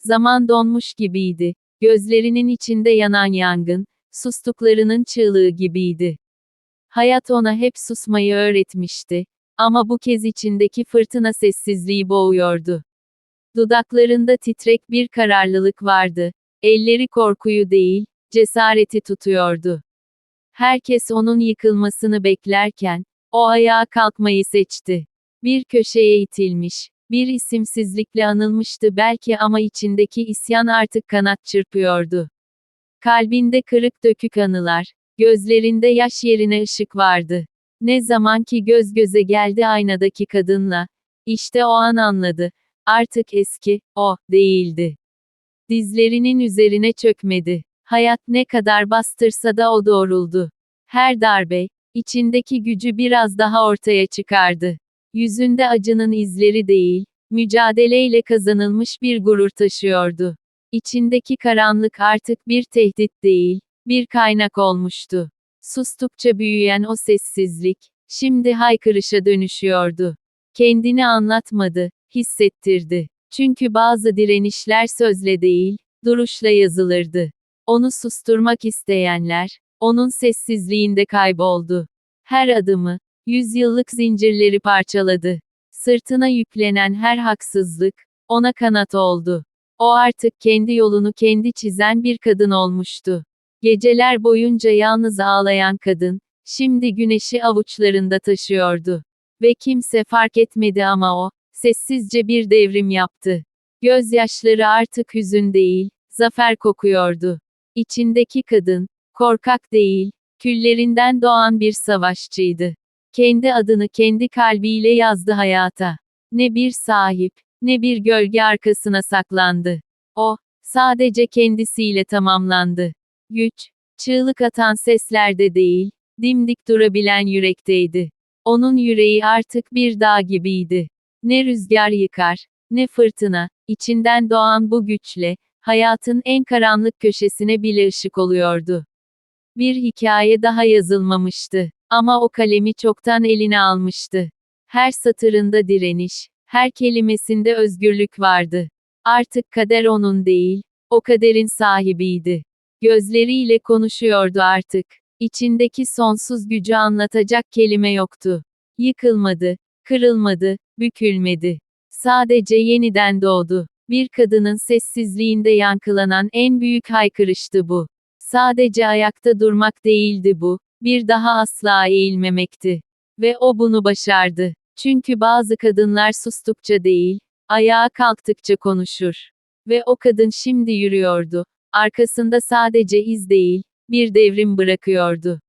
Zaman donmuş gibiydi. Gözlerinin içinde yanan yangın, sustuklarının çığlığı gibiydi. Hayat ona hep susmayı öğretmişti. Ama bu kez içindeki fırtına sessizliği boğuyordu. Dudaklarında titrek bir kararlılık vardı. Elleri korkuyu değil, cesareti tutuyordu. Herkes onun yıkılmasını beklerken, o ayağa kalkmayı seçti. Bir köşeye itilmiş, bir isimsizlikle anılmıştı belki ama içindeki isyan artık kanat çırpıyordu. Kalbinde kırık dökük anılar, gözlerinde yaş yerine ışık vardı. Ne zaman ki göz göze geldi aynadaki kadınla, işte o an anladı. Artık eski, o, değildi. Dizlerinin üzerine çökmedi. Hayat ne kadar bastırsa da o doğruldu. Her darbe, içindeki gücü biraz daha ortaya çıkardı. Yüzünde acının izleri değil, mücadeleyle kazanılmış bir gurur taşıyordu. İçindeki karanlık artık bir tehdit değil, bir kaynak olmuştu. Sustukça büyüyen o sessizlik, şimdi haykırışa dönüşüyordu. Kendini anlatmadı, hissettirdi. Çünkü bazı direnişler sözle değil, duruşla yazılırdı. Onu susturmak isteyenler, onun sessizliğinde kayboldu. Her adımı, yüzyıllık zincirleri parçaladı. Sırtına yüklenen her haksızlık, ona kanat oldu. O artık kendi yolunu kendi çizen bir kadın olmuştu. Geceler boyunca yalnız ağlayan kadın, şimdi güneşi avuçlarında taşıyordu. Ve kimse fark etmedi ama o, sessizce bir devrim yaptı. Gözyaşları artık hüzün değil, zafer kokuyordu. İçindeki kadın, korkak değil, küllerinden doğan bir savaşçıydı. Kendi adını kendi kalbiyle yazdı hayata. Ne bir sahip, ne bir gölge arkasına saklandı. O, sadece kendisiyle tamamlandı. Güç, çığlık atan seslerde değil, dimdik durabilen yürekteydi. Onun yüreği artık bir dağ gibiydi. Ne rüzgar yıkar, ne fırtına, içinden doğan bu güçle, hayatın en karanlık köşesine bile ışık oluyordu. Bir hikaye daha yazılmamıştı. Ama o kalemi çoktan eline almıştı. Her satırında direniş, her kelimesinde özgürlük vardı. Artık kader onun değil, o kaderin sahibiydi. Gözleriyle konuşuyordu artık. İçindeki sonsuz gücü anlatacak kelime yoktu. Yıkılmadı, kırılmadı, bükülmedi. Sadece yeniden doğdu. Bir kadının sessizliğinde yankılanan en büyük haykırıştı bu. Sadece ayakta durmak değildi bu, bir daha asla eğilmemekti. Ve o bunu başardı. Çünkü bazı kadınlar sustukça değil, ayağa kalktıkça konuşur. Ve o kadın şimdi yürüyordu. Arkasında sadece iz değil, bir devrim bırakıyordu.